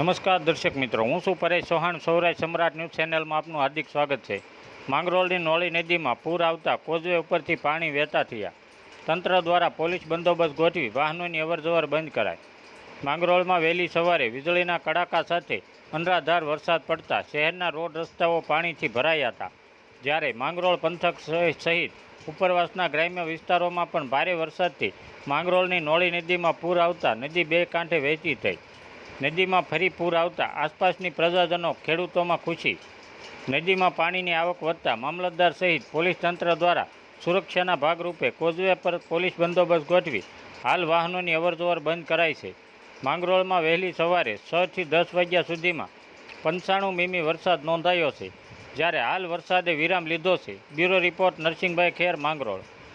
નમસ્કાર દર્શક મિત્રો, હું શું પરેશ ચૌહાણ. સૌરાષ્ટ્ર સમ્રાટ ન્યૂઝ ચેનલમાં આપનું હાર્દિક સ્વાગત છે. માંગરોળની નોળી નદીમાં પૂર આવતા કોઝવે ઉપરથી પાણી વહેતા થયા. તંત્ર દ્વારા પોલીસ બંદોબસ્ત ગોઠવી વાહનોની અવરજવર બંધ કરાઈ માંગરોળમાં વહેલી સવારે વીજળીના કડાકા સાથે અનરાધાર વરસાદ પડતા શહેરના રોડ રસ્તાઓ પાણીથી ભરાયા હતા. જ્યારે માંગરોળ પંથક સહિત સહિત ઉપરવાસના ગ્રામ્ય વિસ્તારોમાં પણ ભારે વરસાદથી માંગરોળની નોળી નદીમાં પૂર આવતા નદી બે કાંઠે વહેતી થઈ. નદીમાં ફરી પૂર આવતા આસપાસની પ્રજાજનો ખેડૂતોમાં ખુશી. નદીમાં પાણીની આવક વધતા મામલતદાર સહિત પોલીસ તંત્ર દ્વારા સુરક્ષાના ભાગરૂપે કોઝવે પર પોલીસ બંદોબસ્ત ગોઠવી હાલ વાહનોની અવરજવર બંધ કરાઈ છે. માંગરોળમાં વહેલી સવારે છથી દસ વાગ્યા સુધીમાં પંચાણું મીમી વરસાદ નોંધાયો છે. જ્યારે હાલ વરસાદે વિરામ લીધો છે. Bureau report Narsinhbhai Kher, Mangrol.